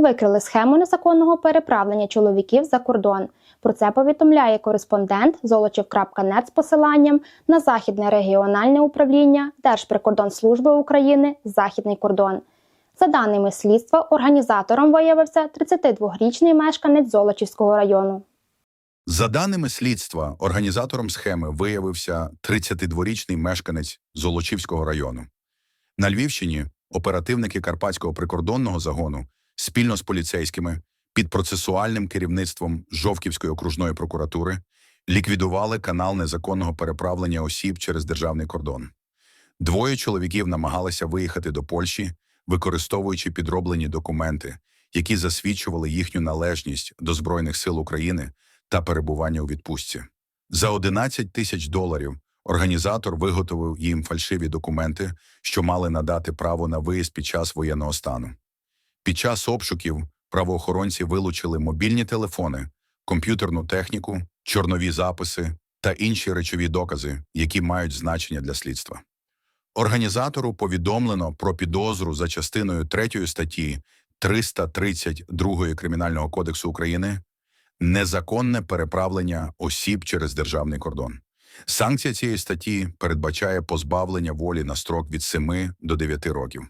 викрили схему незаконного переправлення чоловіків за кордон. Про це повідомляє кореспондент Золочів.нет з посиланням на Західне регіональне управління Держприкордонслужби України Західний кордон. За даними слідства, організатором виявився 32-річний мешканець Золочівського району. За даними слідства, організатором схеми виявився 32-річний мешканець Золочівського району. На Львівщині оперативники Карпатського прикордонного загону спільно з поліцейськими під процесуальним керівництвом Жовківської окружної прокуратури ліквідували канал незаконного переправлення осіб через державний кордон. Двоє чоловіків намагалися виїхати до Польщі, використовуючи підроблені документи, які засвідчували їхню належність до Збройних сил України та перебування у відпустці. За 11 тисяч доларів організатор виготовив їм фальшиві документи, що мали надати право на виїзд під час воєнного стану. Під час обшуків правоохоронці вилучили мобільні телефони, комп'ютерну техніку, чорнові записи та інші речові докази, які мають значення для слідства. Організатору повідомлено про підозру за частиною 3 статті 332 Кримінального кодексу України незаконне переправлення осіб через державний кордон. Санкція цієї статті передбачає позбавлення волі на строк від 7 до 9 років.